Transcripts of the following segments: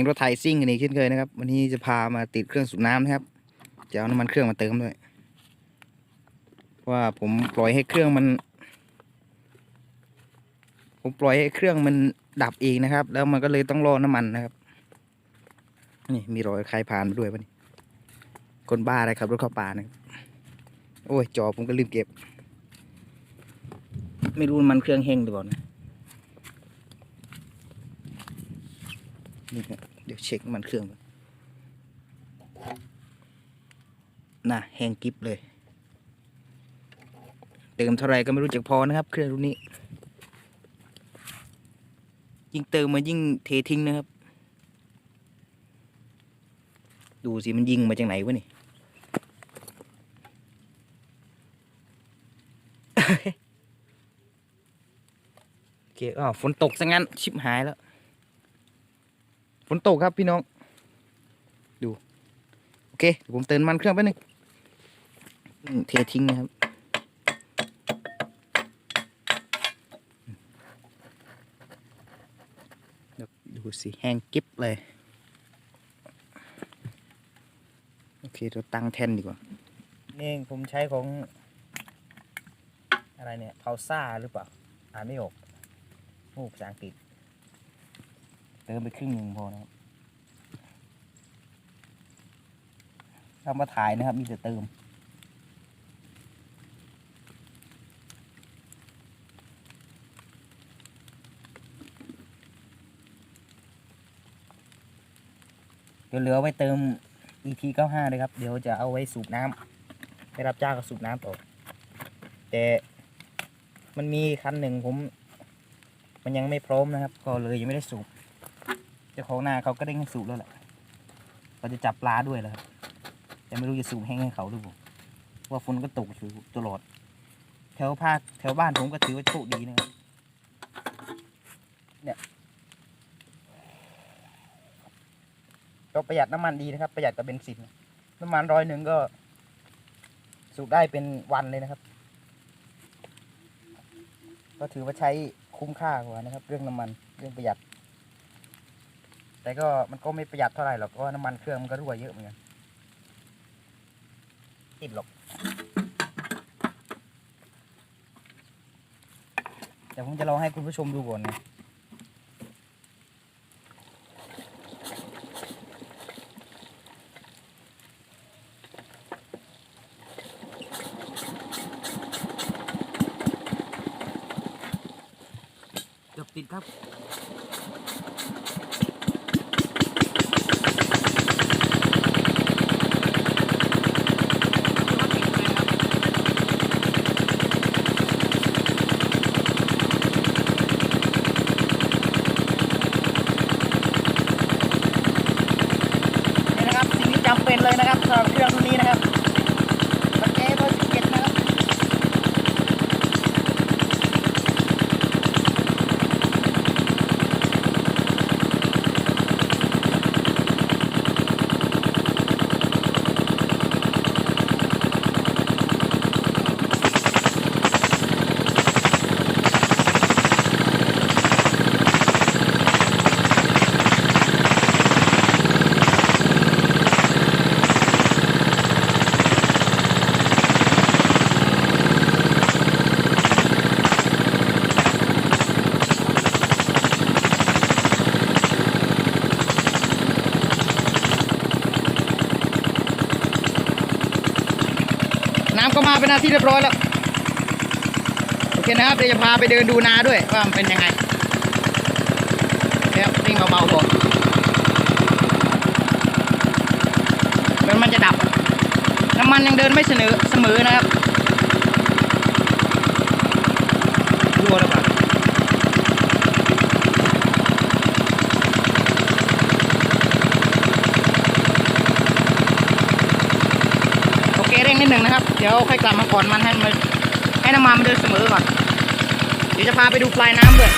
งรถไทยซิ่งกันอีกเช่นเคยนะครับ วันนี้จะพามาติดเครื่องสูบน้ำนะครับจะเอาน้ำมันเครื่องมาเติมด้วยเพราะว่าผมปล่อยให้เครื่องมัน ผมปล่อยให้เครื่องมันดับเองนะครับ แล้วมันก็เลยต้องรอน้ำมันนะครับนี่มีรอยใครผ่านมาด้วยปะนี่คนบ้าอะไรครับรถเข้าป่านะโอ้ยจอผมก็ลืมเก็บ ไม่รู้มันเครื่องเฮงหรือเปล่านะนี่ครับ ดี๋ยวเช็คมันเครื่องน่ะแห้งกริบเลย เติมเท่าไรก็ไม่รู้จักพอนะครับ เครื่องรุ่นนี้ ยิ่งเติมมันยิ่งเททิ้งนะครับ ดูสิมันยิงมาจากไหนวะนี่โอเคอ้าวฝนตกซะงั้น ชิบหายแล้ว ฝนตกครับพี่น้อง ดู โอเคเดี๋ยวผมเติมน้ำมันเครื่องแป๊บนึงเททิ้งนะครับเดี๋ยวดูสิแห้งกิ๊บเลย โอเค เราตั้งแท่นดีกว่า นี่ผมใช้ของ อะไรเนี่ย พาวซ่าหรือเปล่า อ่านไม่ออกโอ้ภาษาอังกฤษ ติมไปครึ่งหนึ่งพอนะครับถ้ามาถ่ายนะครับ มีแต่เติม เดี๋ยวเหลือไว้เติม EP 95เลยครับ เดี๋ยวจะเอาไว้สูบน้ำไปรับจ้างก็สูบน้ำต่อ แต่มันมีคันหนึ่งผม มันยังไม่พร้อมนะครับ ก็เลยยังไม่ได้สูบ เจ้าของนาเขาก็ได้ให้สูบแล้วแหละเขาจะจับปลาด้วยแหละครับแต่ไม่รู้จะสูบแห้งให้เขาหรือเปล่าว่าฝนก็ตกอยู่ตลอด แถวภาคแถวบ้านผมก็ถือว่าโชคดีนะครับเนี่ยก็ประหยัดน้ำมันดีนะครับ ประหยัดกับเบนซินน้ำมันร้อยหนึ่งก็ สูบได้เป็นวันเลยนะครับ ก็ถือว่าใช้คุ้มค่ากว่านะครับ เรื่องน้ำมันเรื่องประหยัด แต่ก็มันก็ไม่ประหยัดเท่าไหร่หรอกเพราะน้ำมันเครื่องมันก็รั่วเยอะเหมือนกันติดหรอกแต่ผมจะลองให้คุณผู้ชมดูก่อนนะเกือบติดครับ นี่นะครับสิ่งที่จำ เป็นเลยนะครับสำหรับเครื่องตัวนี้นะครับสเกตเบอร์สิบเจ็ดนะครับ น้าที่เรียบร้อยแล้ว โอเคนะครับเดี๋ยวจะพาไปเดินดูนาด้วยว่ามันเป็นยังไงเดี๋ยวนิ่งเบาๆก่อนมันมันจะดับน้ำมันยังเดินไม่เสนอเสมอนะครับรั่วแล้วเปล่า เดี๋ยวค่อยกลับมาก่อนมันให้มันให้น้ำมันมันเดินเสมอก่อน เดี๋ยวจะพาไปดูปลายน้ำด้วย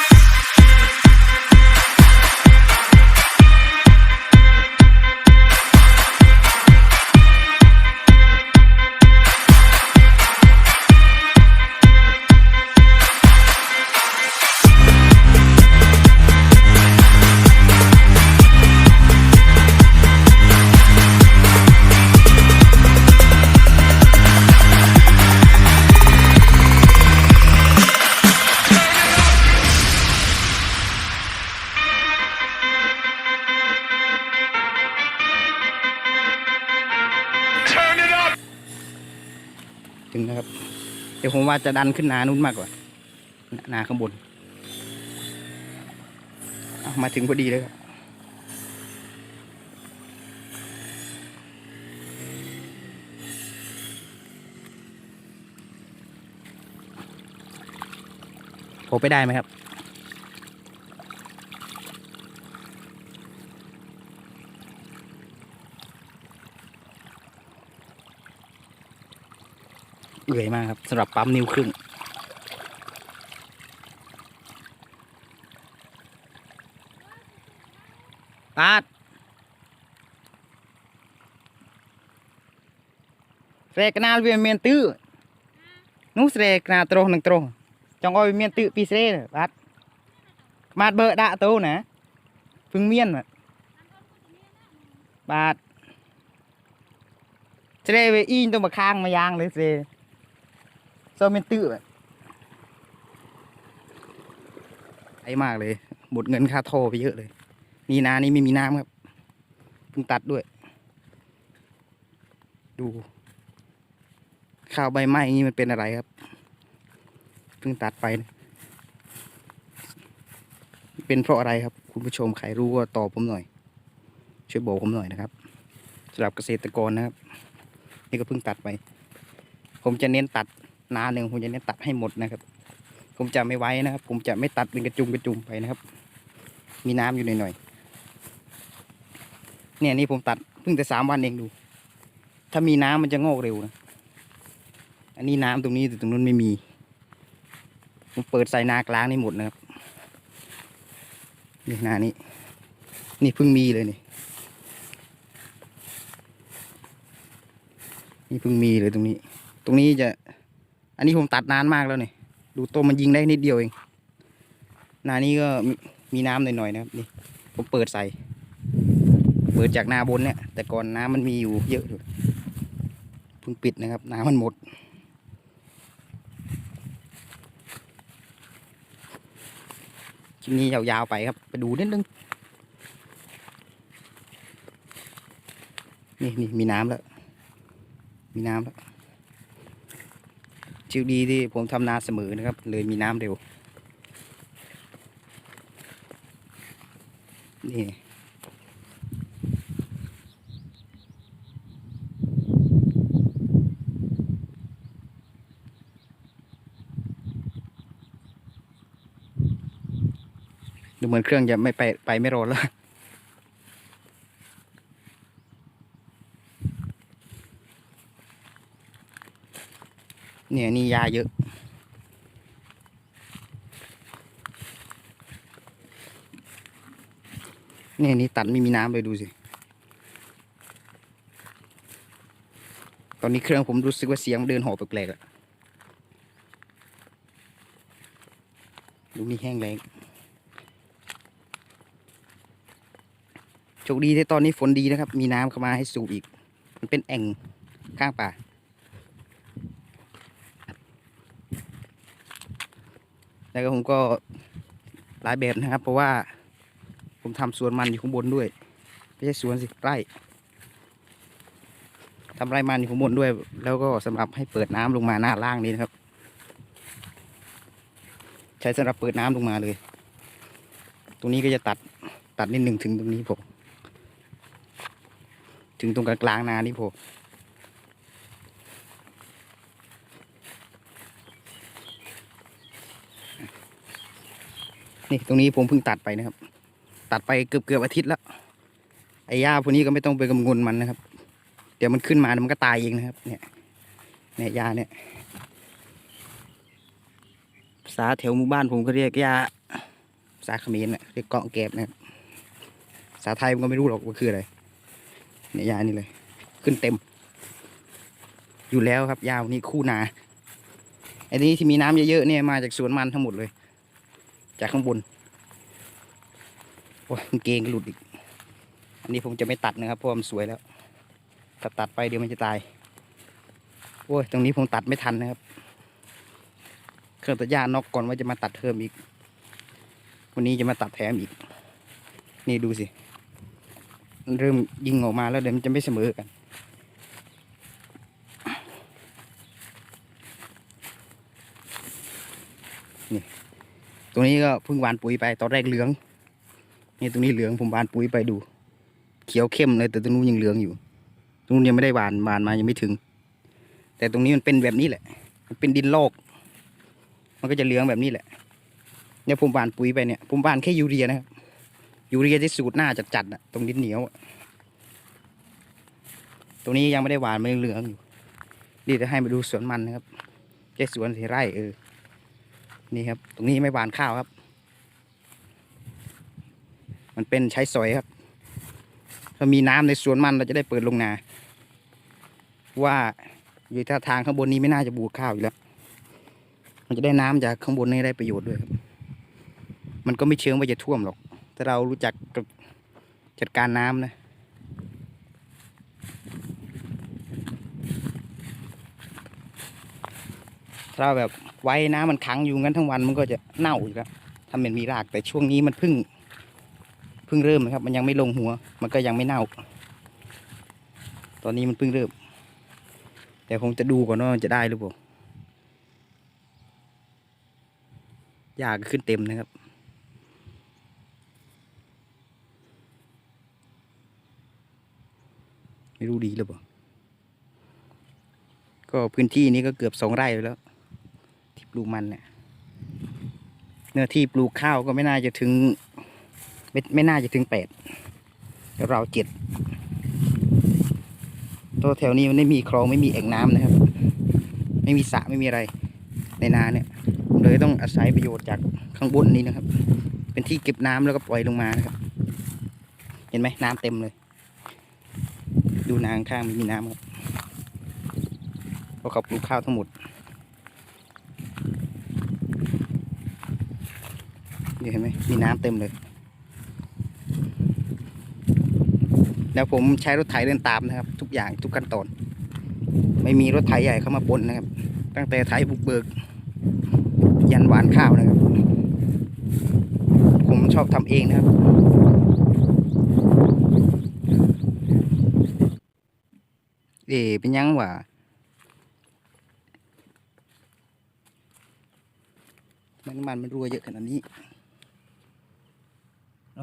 ถึงนะครับ เดี๋ยวผมว่าจะดันขึ้นนานู้นมากกว่า นานาข้างบนมาถึงพอดีเลยครับโผล่ไปได้ไหมครับ เอื่อยมากครับสำหรับปั๊มนิ้วครึ่งปาดเสกนาเวียนเมียนตื้อนู้เสกนาตรงหนึ่งตรงจองอ้อยเมียนตื้อปีเสกปาดมาดเบอร์ดะโตนะพึ่งเมียนบาดเสกอีนตัวมาข้างมายางเลยเส ซเมนตื้อแบบไอ้มากเลย หมดเงินค่าโทรไปเยอะเลย นี่นานี่ไม่มีน้ำครับเพิ่งตัดด้วย ดู ข้าวใบไม้อย่างนี้มันเป็นอะไรครับเพิ่งตัดไปนะเป็นเพราะอะไรครับ คุณผู้ชมใครรู้ก็ตอบผมหน่อย ช่วยบอกผมหน่อยนะครับสำหรับเกษตรกรนะครับ นี่ก็เพิ่งตัดไป ผมจะเน้นตัด นาหนึ่งผมจะเน้นตัดให้หมดนะครับ ผมจะไม่ไว้นะครับ ผมจะไม่ตัดเป็นกระจุมกระจุมไปนะครับ มีน้ำอยู่หน่อยๆเนี่ยนี่ผมตัดเพิ่งแต่สามวันเองดู ถ้ามีน้ำมันจะงอกเร็วนะอันนี้น้ำตรงนี้แต่ตรงนู้นไม่มีผมเปิดใส่นากลางนี่หมดนะครับนี่นานี้นี่เพิ่งมีเลยนี่นี่เพิ่งมีเลยตรงนี้ ตรงนี้จะ อันนี้ผมตัดนานมากแล้วเนี่ยดูต้นมันยิงได้นิดเดียวเองนานี้ก็มีน้ำหน่อยๆนะครับนี่ผมเปิดใส่ เปิดจากนาบนเนี่ย แต่ก่อนน้ำมันมีอยู่เยอะอยู่เพิ่งปิดนะครับ น้ำมันหมด คลิปนี้ยาวๆไปครับ ไปดูนิดนึง นี่นี่มีน้ำแล้ว มีน้ำแล้ว ชิวดีที่ผมทำนาเสมอนะครับ เลยมีน้ำเร็ว นี่ดูเหมือนเครื่องจะไม่ไปไปไม่รอดแล้ว เนี่ยนี่ยาเยอะ เนี่ยนี่ตัดไม่มีน้ำเลยดูสิ ตอนนี้เครื่องผมรู้สึกว่าเสียงเดินหอบแปลกๆอะดูนี่แห้งแรงโชคดีที่ตอนนี้ฝนดีนะครับ มีน้ำเข้ามาให้สูบอีก มันเป็นแอ่งข้างป่า แล้วก็ผมก็หลายแบบนะครับ เพราะว่าผมทำสวนมันอยู่ข้างบนด้วยไม่ใช่สวนสิไร่ทำไร่มันอยู่ข้างบนด้วย แล้วก็สำหรับให้เปิดน้ำลงมาหน้าล่างนี้นะครับ ใช้สำหรับเปิดน้ำลงมาเลย ตรงนี้ก็จะตัดตัดนิดหนึ่งถึงตรงนี้ผมถึงตรงกลางๆนานี่ผม นี่ตรงนี้ผมเพิ่งตัดไปนะครับ ตัดไปเกือบเกือบอาทิตย์แล้วไอ้หญ้าพวกนี้ก็ไม่ต้องไปกำงนมันนะครับ เดี๋ยวมันขึ้นมามันก็ตายเองนะครับ เนี่ยเนี่ยยาเนี่ยภาษาแถวหมู่บ้านผมก็เรียกยาภาษาเขมรน่ะเรียกเกาะแกบนะครับภาษาไทยผมก็ไม่รู้หรอกว่าคืออะไรเนี่ยยานี่เลย ขึ้นเต็ม อยู่แล้วครับยาวนี่คู่นาไอ้นี้ที่มีน้ำเยอะๆเนี่ยมาจากสวนมันทั้งหมดเลย จากข้างบนโอ้ยกาเกงหลุดอีก อันนี้ผมจะไม่ตัดนะครับเพราะมันสวยแล้ว ถ้าตัดไปเดี๋ยวมันจะตาย โอ้ยตรงนี้ผมตัดไม่ทันนะครับ เครื่องตัดหญ้านอกก่อนว่าจะมาตัดเพิ่มอีก วันนี้จะมาตัดแถมอีก นี่ดูสิ เริ่มยิงออกมาแล้วเดี๋ยวมันจะไม่เสมอกันนี่ ตรงนี้ก็เพิ่งหวานปุ๋ยไปตอนแรกเหลืองนี่ตรงนี้เหลืองผมหวานปุ๋ยไปดู เขียวเข้มเลยแต่ตรงนู้นยังเหลืองอยู่ตรงนู้นยังไม่ได้หวานหวานมายังไม่ถึง แต่ตรงนี้มันเป็นแบบนี้แหละ มันเป็นดินโลก มันก็จะเหลืองแบบนี้แหละเนี่ยผมหวานปุ๋ยไปเนี่ยผมหวานแค่ยูเรียนะครับยูเรียที่สูตรหน้าจัดๆอะตรงดินเหนียวตรงนี้ยังไม่ได้หวานมันยังเหลืองอยู่นี่จะให้มาดูสวนมันนะครับแค่สวนที่ไร่เออ นี่ครับ ตรงนี้ไม่หวานข้าวครับ มันเป็นใช้สอยครับ ถ้ามีน้ำในสวนมันเราจะได้เปิดลงนา ว่าอยู่ท่าทางข้างบนนี้ไม่น่าจะบูดข้าวอยู่แล้ว มันจะได้น้ำจากข้างบนนี้ได้ประโยชน์ด้วยครับ มันก็ไม่เชิงว่าจะท่วมหรอก ถ้าเรารู้จักกับจัดการน้ำนะ ถ้า เราแบบไว้น้ำมันขังอยู่งั้นทั้งวันมันก็จะเน่าอยู่แล้วถ้ามันมีรากแต่ช่วงนี้มันเพิ่งเพิ่งเริ่มนะครับ มันยังไม่ลงหัว มันก็ยังไม่เน่า ตอนนี้มันเพิ่งเริ่ม แต่ผมจะดูก่อนว่ามันจะได้หรือเปล่าหญ้าก็ขึ้นเต็มนะครับไม่รู้ดีหรือเปล่า ก็พื้นที่นี้ก็เกือบสองไร่แล้ว ลูกมันเนี่ยเนื้อที่ปลูกข้าวก็ไม่น่าจะถึง ไม่ไม่น่าจะถึงแปดเราเจ็ดตัวแถวนี้มันไม่มีคลองไม่มีแอ่งน้ำนะครับ ไม่มีสระไม่มีอะไรในนาเนี่ยเลยต้องอาศัยประโยชน์จากข้างบนนี้นะครับ เป็นที่เก็บน้ำแล้วก็ปล่อยลงมานะครับ เห็นไหมน้ำเต็มเลย ดูนาข้างม่มีน้ำครับเพราะเขาปลูกข้าวทั้งหมด นี่เห็นไหมมีน้ำเต็มเลย แล้วผมใช้รถไถเดินตามนะครับ ทุกอย่างทุกขั้นตอน ไม่มีรถไถใหญ่เข้ามาปนนะครับ ตั้งแต่ไถบุกเบิก ยันหวานข้าวนะครับ ผมชอบทำเองนะครับเอ๋เป็นยังวะมันมันมันรัวเยอะขนาดนี้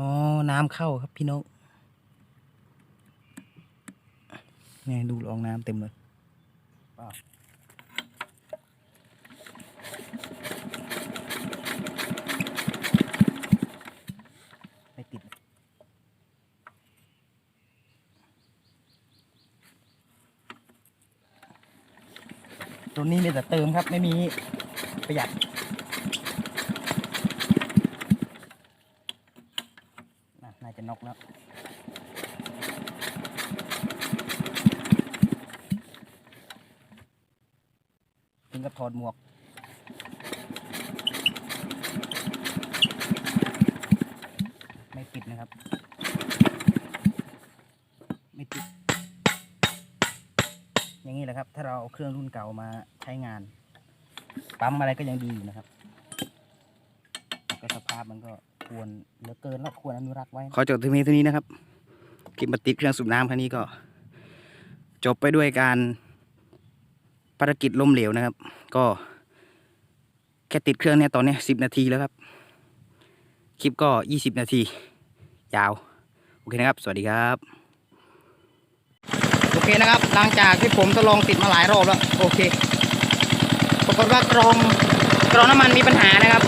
อ๋อ น้ำเข้าครับพี่นกนี่ดูลองน้ำเต็มเลยไม่ติดตัวนี้มีแต่เติมครับ ไม่มีประหยัด น่ะน่าจะนกแล้วถึงกับถอดหมวกไม่ปิดนะครับ ไม่ปิด อย่างนี้แหละครับ ถ้าเราเอาเครื่องรุ่นเก่ามาใช้งาน ปั๊มอะไรก็ยังดีอยู่นะครับแต่ก็สภาพมันก็ ควรเหลือเกินแล้วควรอนุรักษ์ไว้ขอจบที่นี้เท่านี้นะครับคลิปมาติดเครื่องสูบน้ำครั้งนี้ก็ จบไปด้วยการภารกิจล้มเหลวนะครับ ก็แค่ติดเครื่องเนี่ยตอนเนี้สิบนาทีแล้วครับ คลิปก็ยี่สิบนาที ยาว โอเคนะครับ สวัสดีครับ โอเคนะครับ หลังจากที่ผมทดลองติดมาหลายรอบแล้ว โอเคปรากฏว่ากรองกรองน้ำมันมีปัญหานะครับ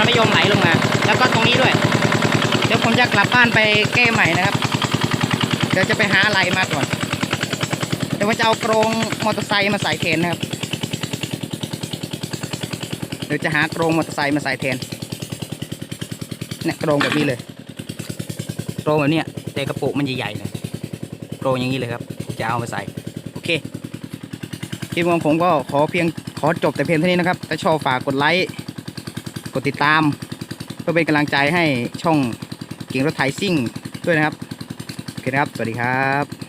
น้ำมันไม่ยอมไหลลงมา แล้วก็ตรงนี้ด้วย เดี๋ยวผมจะกลับบ้านไปแก้ใหม่นะครับ เดี๋ยวจะไปหาอะไรมาก่อน เดี๋ยวว่าจะเอากรงมอเตอร์ไซค์มาใส่แทนนะครับ เดี๋ยวจะหากรงมอเตอร์ไซค์มาใส่แทนเนี่ยกรงแบบนี้เลยกรงแบบเนี้ยแต่กระปุกมันใหญ่ๆหน่อยกรงอย่างนี้เลยครับจะเอามาใส่โอเคคลิปของผมก็ขอเพียงขอจบแต่เพียงเท่านี้นะครับ ถ้าชอบฝากกดไลค์ กดติดตาม เพื่อเป็นกำลังใจให้ช่องเก่งรถไถซิ่งด้วยนะครับโอเคนะครับ สวัสดีครับ